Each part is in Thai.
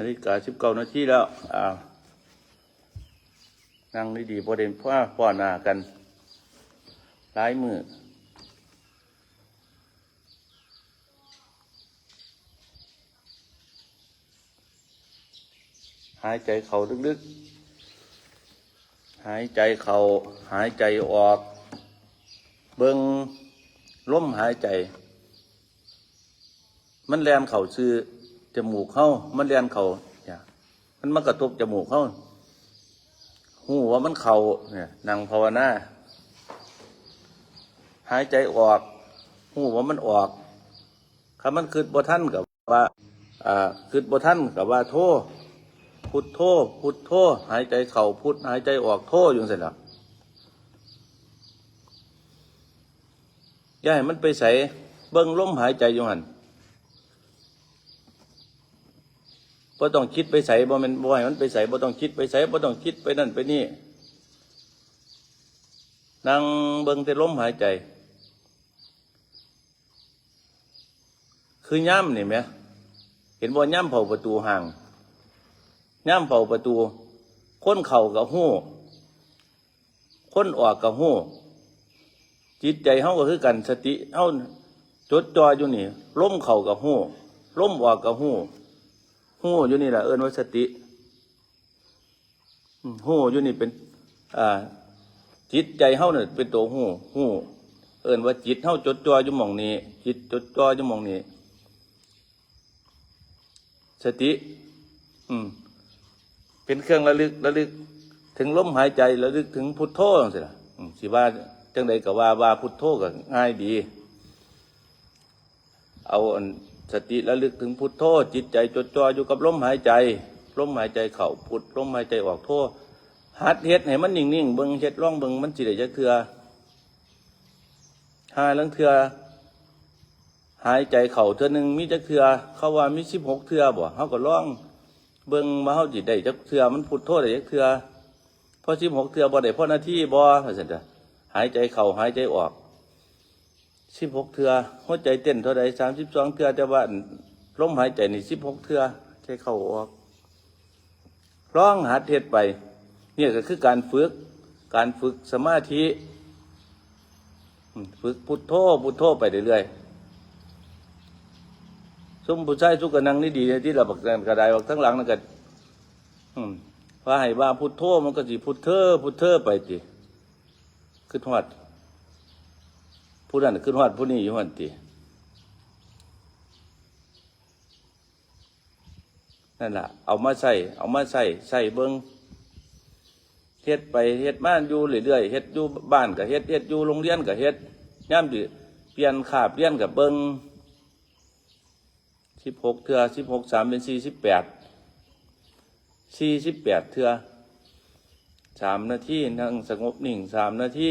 นาฬิกาสิบเก้านาทีแล้วอ้าวนั่งดีๆประเด็นพ่อพ่อหน้ากันหลายมือหายใจเขาลึกๆ หายใจเขาหายใจออก เบิงล้มหายใจ มันแลนเข่าซื้อ จมูกเข้ามันแลนเข่าเนี่ยมันมากระทบจมูกเข้าหูว่ามันเข่าเนี่ยนั่งภาวนาหายใจออกหูว่ามันออกคำมันคืดบท่านกับว่าอ่าคืดบท่านกับว่าโทษพุทโธพุทโธหายใจเข่าพุทหายใจออกโทอยู่เสร็จแล้วย่าให้มันไปใส่เบิ้งลมหายใจอยู่หัน บ่ต้องคิดไปใส่บ่แมันบ่ให้มันไปใส่บ่ต้องคิดไปใส่บ่ต้องคิดไปนั่นไปนี่นั่งเบิ่งแต่ลมหายใจ คือย่ำนี่ไหมเห็นบ่ย่ำเผาประตูห่างย่ำเผาประตูคนเข่ากับหู้คนออกกับหู้จิตใจเฮาก็คือกันสติเฮาจดจ่ออยู่นี่ล้มเข่ากับหู้ล้มออกกับหู้ หู้อยู่นี่แหละเอิ้นว่าสติหู้อยู่นี่เป็น อ่า จิตใจเฮาเนี่ยเป็นตัวหู้หู้เอิ้นว่าจิตเฮาจดจ่ออยู่หม่องนี้ จิตจดจ่ออยู่หม่องนี้สติ อืม เป็นเครื่องระลึกระลึก ถึงลมหายใจระลึกถึงพุทโธจังซี่ล่ะอืมสิว่าจังใดก็ว่าว่าพุทโธก็ง่ายดี เอาอัน สติระลึกถึงพุทโธจิตใจจดจ่ออยู่กับลมหายใจลมหายใจเข่าพุทลมหายใจออกโธหัดเฮ็ดให้มันนิ่งๆเบิ่งเฮ็ดร่องเบิ่งมันสิได้จักเทื่อหายลังเทื่อหายใจเข่าเทื่อหนึ่งมีจักเทื่อเขาว่ามี16เทื่อบ่เฮาก็ลองเบิ่งมาเฮาสิตได้จักเทื่อมันพุทโธได้จักเทื่อพอ16เทื่อบ่ได้พอนาทีบ่ว่าซั่นจ้ะหายใจเข้าหายใจออก สิบหกเทือหัวใจเต้นเท่าใดสามสิบสองเทือแต่ว่าลมหายใจนี่สิบหกเทือใจเข้าออกร้องหัดเทศไป เนี่ยก็คือการฝึก การฝึกสมาธิฝึกพุทโธพุทโธไปเรื่อยๆสมผู้ชายสุกนังนี่ดีนะที่เราบักกันกระไดบักทั้งหลังนั่นก็อืมว่าให้ว่าพุทโธมันก็สิพุทเธอพุทเธอไปจิคือทอด ผู้นั้นขึ้นฮอดผู้นี้อยู่หันตินั่นแหละเอามาใส่เอามาใส่ใส่เบิงเฮ็ดไปเฮ็ดบ้านอยู่เรื่อยๆเฮ็ดอยู่บ้านกับเฮ็ดเฮ็ดอยู่โรงเรียนกับเฮ็ดย่ำดิเปลี่ยนขาบเปลี่ยนกับเบิงสิบหกเทือสิบหกสามเป็นสี่สิบแปดสี่สิบแปดเทือสามนาทีนั่งสงบนิ่งสามนาที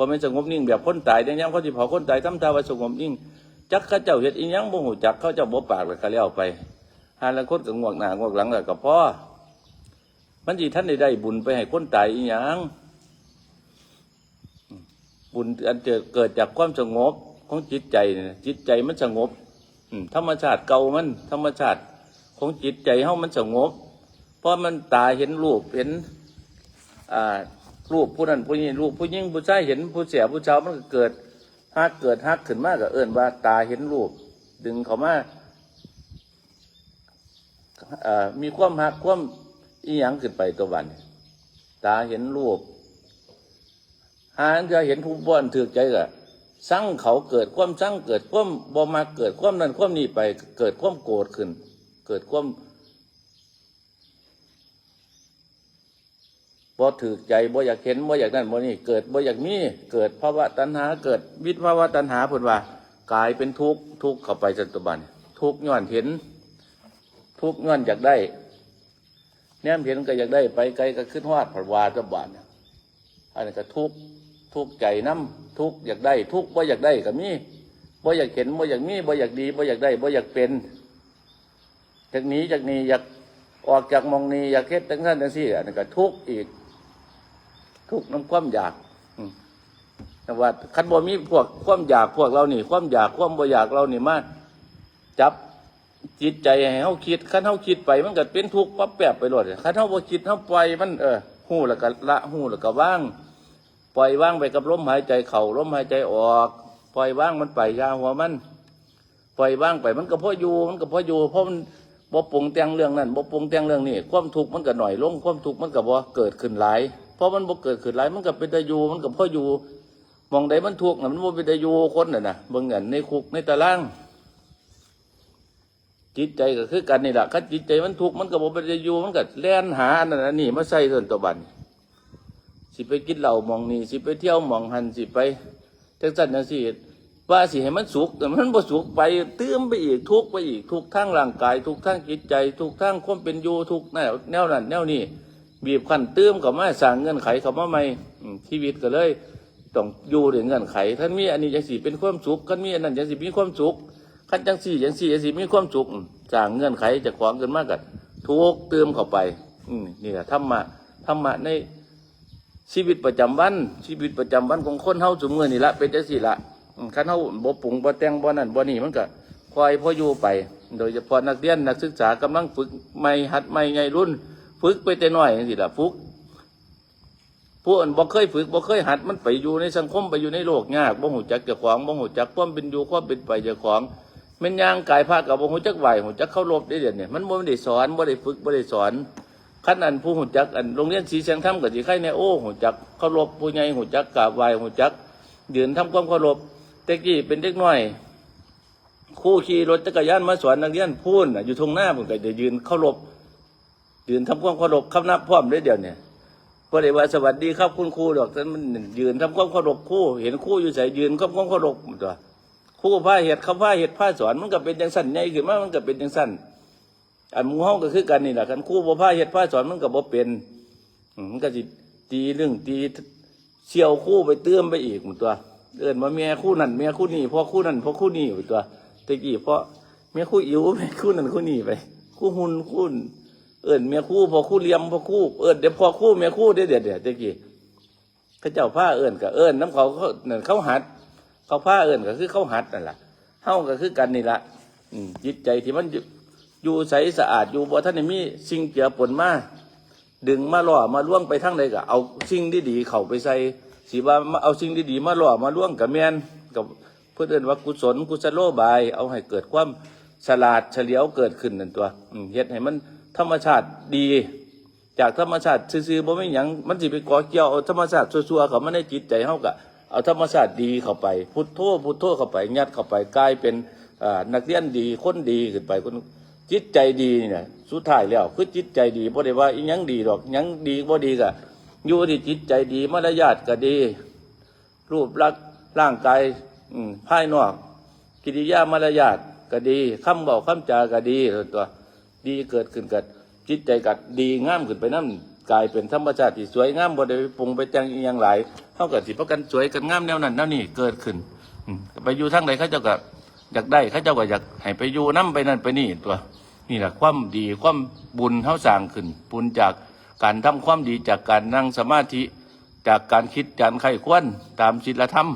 พอไม่สงบนิ่งแบบคนตายยังยังเขาสิเผาคนตายทำตาว่าสงบนิ่งจักข้าเจ้าเฮ็ดอีหยังบ่หูจักเขาเจ้าบ่ปากแล้วก็แล้ยวไปหาละคนก็งวกหน้างวกหลังแล้วก็พอมันสิท่านได้ได้บุญไปให้คนตายอีหยังบุญอันเจอเกิดจากความสงบของจิตใจนี่จิตใจมันสงบธรรมชาติเก่ามัน ธรรมชาติของจิตใจเฮามันสงบเพราะมันตาเห็นรูปเห็นอ่า รูปผู้นั้นผู้นี้รูปผู้ยิ่งผู้ชายเห็นผู้เสียผู้ชาวมันก็เกิดฮักเกิดฮักขึ้นมากก็เอิ้นว่า ตาเห็นรูป ดึงเขามาอ่ามีความฮักความอีหยังขึ้นไปตัวบันตาเห็นรูปหาจะเห็นผู้บ้านถือใจก็สั่งเขาเกิดความสั่งเกิดความบ่มาเกิดความนั้นความนี้ไป เกิดความโกรธขึ้น เกิดความ บ่ถือใจบ่อยากเห็นบ่อยากนั่นบ่นี่เกิดบ่อยากมีเกิดภาวะตัณหาเกิดวิภาวะตัณหาเพิ่นว่ากลายเป็นทุกข์ทุกข์เข้าไปจนตุบันทุกข์ย้อนเห็น ทุกข์ย้อนอยากได้แนมเห็นก็อยากได้ไปไกลก็ขึ้นฮอดผัดวาตะบานอันนี้ก็ทุกข์ทุกข์ใจน้ำทุกข์อยากได้ ทุกข์บ่อยากได้ก็มีบ่อยากเห็นบ่อยากมีบ่อยากดีบ่อยากได้บ่อยากเป็นจากนี้จากนี้อยากออกจากมองนี้อยากเฮ็ดทั้งนั้นทั้งสี่อันนี้ก็ทุกข์อีก ทุกน้ำความอยากแต่ว่าคันบ่มีพวกความอยากพวกเรานี่ ความอยากความบ่อยากเรานี่มาจับจิตใจให้เฮาคิดคันเฮาคิดไป มันก็เป็นทุกข์ปั๊บแปบไปโลดคันเฮาบ่คิดเฮาปล่อยมันเออฮู้แล้วก็ละฮู้แล้วก็ว่าง ปล่อยว่างไปกับลมหายใจเข้าลมหายใจออก ปล่อยว่างมันไปยาหัวมัน ปล่อยว่างไปมันก็พออยู่มันก็พออยู่เพราะมันบ่ปรุงแต่งเรื่องนั้นบ่ปรุงแต่งเรื่องนี้ความทุกข์มันก็หน่อยลงความทุกข์มันก็บ่เกิดขึ้นหลาย พราะมันบ่เกิดขึ้นหลายมันก็เป็นต่อยู่มันก็พ่ออยู่มองใดมันทุกข์น่ะมันบ่เป็นต่อยู่คนน่ะนะเบิ่งอันในคุกในตาราง จิตใจก็คือกันนี่แหละคันจิตใจมันทุกข์มันก็บ่เป็นต่อยู่มันก็แล่นหาอันนั้นอันนี้มาใส่ส่วนตัวบันสิไปกินเหล้ามองนี้สิไปเที่ยวมองหันสิไปจังซั่นจังซี่ว่าสิให้มันสุขแต่มันบ่สุขไปเตื้มไปอีกทุกไปอีกทุกทั้งร่างกาย ทุกทั้งจิตใจ ทุกทั้งความเป็นอยู่ทุกแนวแนวนั้นแนวนี้ บีบคั้นเตื้มกับมาสร้างเงื่อนไขเขามาใหม่ชีวิตก็เลยต้องอยู่ด้วยเงื่อนไขท่านมีอันนี้จังสิเป็นความสุขท่านมีอันนั้นจังสิมีความสุขคันจังสี่จังสี่จังสิมีความสุขสร้างเงื่อนไขจากของเกินมากกันทุกเติมเข้าไป อืนี่แหละธรรมะธรรมะในชีวิตประจำวัน ชีวิตประจำวันของคนเฮาสมมือนี่ละเป็นจังซี่ละอืมคันเฮาบ่ปรุงบ่แต่งบ่นั่นบ่นี่มันก็คอยพออยู่ไป โดยเฉพาะนักเรียนนักศึกษากำลังฝึกใหม่หัดใหม่ไงรุ่น ฝึกไปแต่น้อยจังซี่ล่ะฝึกผู้อื่นบ่เคยฝึกบ่เคยหัดมันไปอยู่ในสังคมไปอยู่ในโลกยากบ่ฮู้จักเจ้าของบ่ฮู้จักความเป็นอยู่ความเป็นไปเจ้าของม่นย่างกายภาคกับบ่ฮู้จักไหวฮู้จักเคารพได้เดี๋ยวนี้มันบ่ได้สอนบ่ได้ฝึกบ่ได้สอนขั้นอันผู้หูจักอันโรงเรียนสีเสียงธรรมกับสีไข่ในโอ้หูจักเคารพผู้ใหญ่หูจักกราบไหวหูจักยืนทำความเคารพแต่กี้เป็นเด็กน้อย คู่ขี่รถจักรยานมาสอนนักเรียนพูนอยู่ตรงหน้าผมก็จะยืนเคารพ ยืนทำความเคารพคำนับพร้อมได้เดียวเนี่ยพอได้ว่าสวัสดีครับคุณครูดอกท่านมันยืนทำความเคารพครู่เห็นครู่อยู่ใส่ยืนทำความเคารพตัวครู่ผ้าเห็ดคำผ้าเห็ดผ้าสอนมันก็เป็นจังสั้นใหญ่ขึ้นมามันก็เป็นจังสั้นอันมูเฮาก็คือกันนี่แหละกันครู่บ่พาเฮ็ดพาสอนมันก็บ่เป็นมันก็สิตีเรื่องตีเชี่ยวคู่ไปเตื้อมไปอีกหมดตัวเอินว่าแม่คู่นั่นแม่คู่นี้พ่อคู่นั่นพ่อคู่นี้หมดตัวตะกี้เพราะแม่คู่อิ๋วแม่คู่นั่นคู่นี้ไป คู่หุ่นคู่ เอิ้นแม่คู่พอคู่เลี่ยมพอคู่เอิ้นเดี๋ยวพอคู่แม่คู่เดี๋ยวเดี๋ยวเดี๋ยวตะกี้เขาเจ้าผ้าเอิ้นก็เอิ้นน้ำเขาเขานั่นเขาหัด เขาผ้าเอิ้นก็คือเขาหัดนั่นแหละเฮาก็คือกันนี่ล่ะอืมจิตใจที่มันอยู่ใสสะอาดอยู่บ่ท่านมีสิ่งเจือปนมาดึงมาล่อมาล่วงไปทางใดก็เอาสิ่งดีๆเข้าไปใส่สิว่าเอาสิ่งดีๆมาล่อมาล่วงกับแมนกับเพื่อเอิ้นว่ากุศลกุศโลบาย เอาให้เกิดความฉลาดเฉลียวเกิดขึ้นนั่นตัวอืมเฮ็ดให้มัน ธรรมชาติดี จากธรรมชาติซื่อๆบ่ไมีหยังมันสิไปก่อเกี่ยวเอาธรรมชาติชั่วๆเข้ามาในจิตใจเฮาก็เอาธรรมชาติดีเข้าไป พุทโธพุทโธเข้าไปยัดเข้าไปกลายเป็นอ่านักเรียนดีคนดีขึ้นไปคนจิตใจดีนี่นะสุดท้ายแล้วคือจิตใจดีบ่ได้ว่าอีหยังดีดอกหยังดีบ่ดีก็อยู่ที่จิตใจดีมารยาทก็ดี รูปลักษณ์ร่างกายอืมภายนอก กิริยามารยาทก็ดีคำบอกคำจาก็ดีตัว ดีเกิดขึ้นกับจิตใจก็ดีงามขึ้นไปนั่นกลายเป็นธรรมชาติที่สวยงามบ่ได้ไปปรุงไปแต่งอีหยังหลายเท่ากับสิประกันสวยกันงามแนวนั้นแนวนี้เกิดขึ้นอืมไปอยู่ทางใดเขาเจ้าก็อยากได้เขาเจ้าก็อยากให้ไปอยู่นํไปนั่นไปนี่ตัว นี่แหละความดีความบุญเท่าสร้างขึ้นบุญจากการทำความดีจากการนั่งสมาธิ จากการคิดการไข้ควรตามศีลธรรม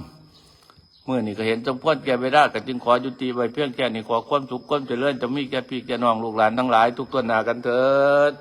เมื่อนี่ก็เห็นสมควรแก่เวลาก็จึงขอยุติไว้เพียงแค่นี้ขอความสุขความเจริญจะมีแก่พี่แก่น้องลูกหลานทั้งหลาย ทุกตัวหนากันเถิด